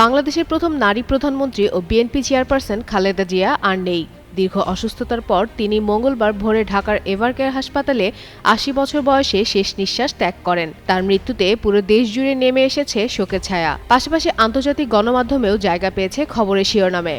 বাংলাদেশের প্রথম নারী প্রধানমন্ত্রী ও বিএনপি চেয়ারপারসন খালেদা জিয়া আর নেই। দীর্ঘ অসুস্থতার পর তিনি মঙ্গলবার ভোরে ঢাকার এভারকেয়ার হাসপাতালে আশি বছর বয়সে শেষ নিঃশ্বাস ত্যাগ করেন। তার মৃত্যুতে পুরো দেশ জুড়ে নেমে এসেছে শোকের ছায়া। পাশাপাশি আন্তর্জাতিক গণমাধ্যমেও জায়গা পেয়েছে খবরের শিরোনামে।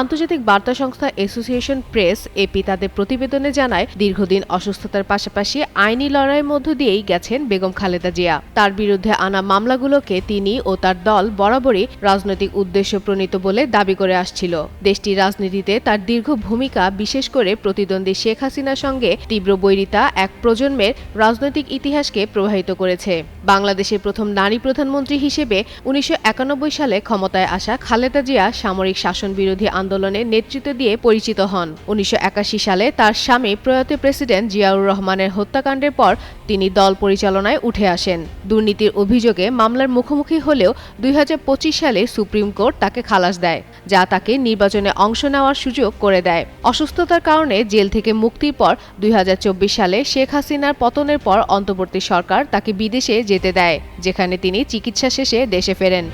আন্তর্জাতিক বার্তা সংস্থা অ্যাসোসিয়েশন প্রেস এপি তাদের প্রতিবেদনে জানায়, দীর্ঘদিন অসুস্থতার পাশাপাশি আইনি লড়াইয়ের মধ্য দিয়েই গেছেন বেগম খালেদা জিয়া। তার বিরুদ্ধে আনা মামলাগুলোকে তিনি ও তার দল বরাবরই রাজনৈতিক উদ্দেশ্য প্রণীত বলে দাবি করে আসছিল। দেশটির রাজনীতিতে তার দীর্ঘ ভূমিকা, বিশেষ করে প্রতিদ্বন্দ্বী শেখ হাসিনার সঙ্গে তীব্র বৈরিতা এক প্রজন্মের রাজনৈতিক ইতিহাসকে প্রভাবিত করেছে। বাংলাদেশের প্রথম নারী প্রধানমন্ত্রী হিসেবে উনিশশো একানব্বই সালে ক্ষমতায় আসা খালেদা জিয়া সামরিক শাসন বিরোধী আন্দোলনে নেতৃত্ব দিয়ে পরিচিত হন। উনিশশো একাশি সালে তার স্বামী প্রয়াত প্রেসিডেন্ট জিয়াউর রহমানের হত্যাকাণ্ডের পর তিনি দল পরিচালনায় উঠে আসেন। দুর্নীতির অভিযোগে মামলার মুখোমুখি হলেও দুই হাজার পঁচিশ সালে সুপ্রিম কোর্ট তাকে খালাস দেয়, যা তাকে নির্বাচনে অংশ নেওয়ার সুযোগ করে দেয়। অসুস্থতার কারণে জেল থেকে মুক্তির পর দুই হাজার চব্বিশ সালে শেখ হাসিনার পতনের পর অন্তর্বর্তী সরকার তাকে বিদেশে যেতে দেয়, যেখানে তিনি চিকিৎসা শেষে দেশে ফেরেন।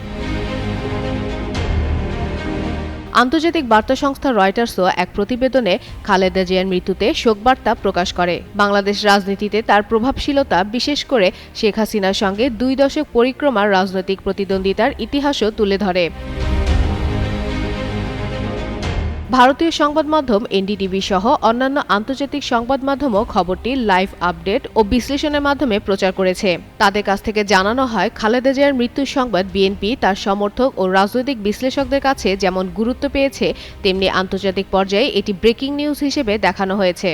আন্তর্জাতিক বার্তা সংস্থা রয়টার্সও এক প্রতিবেদনে খালেদা জিয়ার মৃত্যুতে শোকবার্তা প্রকাশ করে। বাংলাদেশ রাজনীতিতে তার প্রভাবশীলতা, বিশেষ করে শেখ হাসিনার সঙ্গে দুই দশক পরিক্রমার রাজনৈতিক প্রতিদ্বন্দ্বিতার ইতিহাসও তুলে ধরে। ভারতীয় সংবাদ মাধ্যম এনডিটিভি সহ অন্যান্য আন্তর্জাতিক সংবাদ মাধ্যমও খবরটি লাইভ আপডেট ও বিশ্লেষণের মাধ্যমে প্রচার করেছে। তাদের কাছ থেকে জানানো হয়, খালেদা জিয়ার মৃত্যুর সংবাদ বিএনপি, তার সমর্থক ও রাজনৈতিক বিশ্লেষকদের কাছে যেমন গুরুত্ব পেয়েছে, তেমনি আন্তর্জাতিক পর্যায়ে এটি ব্রেকিং নিউজ হিসেবে দেখানো হয়েছে।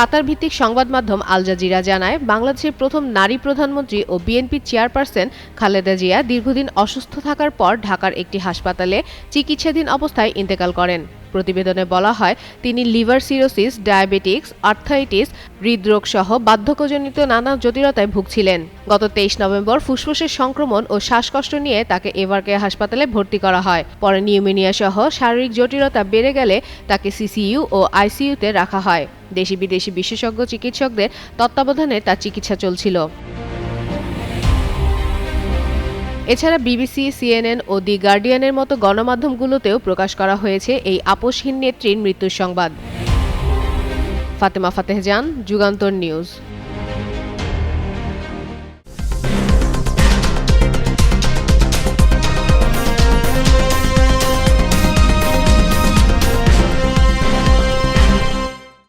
কাতার ভিত্তিক সংবাদ মাধ্যম আল জাজিরা জানায়, বাংলাদেশের প্রথম নারী প্রধানমন্ত্রী ও বিএনপি চেয়ারপারসন খালেদা জিয়া দীর্ঘদিন অসুস্থ থাকার পর ঢাকার একটি হাসপাতালে চিকিৎসাধীন অবস্থায় ইন্তেকাল করেন। প্রতিবেদনে বলা হয়, তিনি লিভার সিরোসিস, ডায়াবেটিক্স, আর্থাইটিস হৃদরোগ সহ বার্ধক্যজনিত নানা জটিলতায় ভুগছিলেন। গত তেইশ নভেম্বর ফুসফুসের সংক্রমণ ও শ্বাসকষ্ট নিয়ে তাকে এভারকেয়ার হাসপাতালে ভর্তি করা হয়। পরে নিউমোনিয়া সহ শারীরিক জটিলতা বেড়ে গেলে তাকে সিসিইউ ও আইসিইউতে রাখা হয়। দেশি বিদেশি বিশেষজ্ঞ চিকিৎসকদের তত্ত্বাবধানে তার চিকিৎসা চলছিল। এছাড়া বিবিসি, সিএনএন ও দি গার্ডিয়ানের মতো গণমাধ্যমগুলোতেও প্রকাশ করা হয়েছে এই আপোষহীন নেত্রীর মৃত্যুর সংবাদ। ফাতেমা ফাতেহ ফাতেহজান যুগান্তর নিউজ।